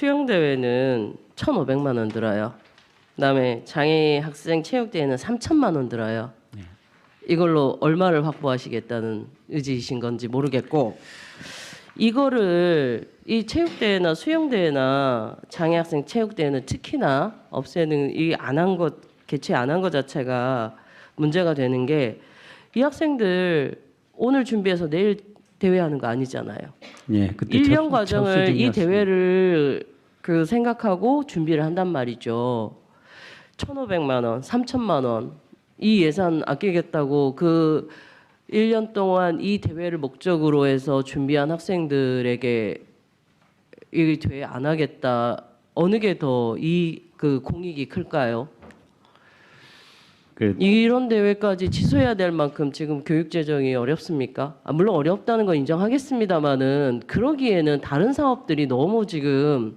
수영 대회는 1,500만 원 들어요. 그다음에 장애 학생 체육 대회는 3천만 원 들어요. 네. 이걸로 얼마를 확보하시겠다는 의지이신 건지 모르겠고 이거를 이 체육 대회나 수영 대회나 장애 학생 체육 대회는 특히나 없애는 이 안 한 것 개최 안 한 것 자체가 문제가 되는 게 이 학생들 오늘 준비해서 내일 대회하는 거 아니잖아요. 예, 그때 1년 첫- 첫 과정을 이. 대회를 그 생각하고 준비를 한단 말이죠. 1,500만 원, 3천만 원. 이 예산 아끼겠다고 그 1년 동안 이 대회를 목적으로 해서 준비한 학생들에게 이 대회 안 하겠다. 어느 게 더 이 그 공익이 클까요? 그 이런 대회까지 취소해야 될 만큼 지금 교육 재정이 어렵습니까? 아, 물론 어렵다는 건 인정하겠습니다만은 그러기에는 다른 사업들이 너무 지금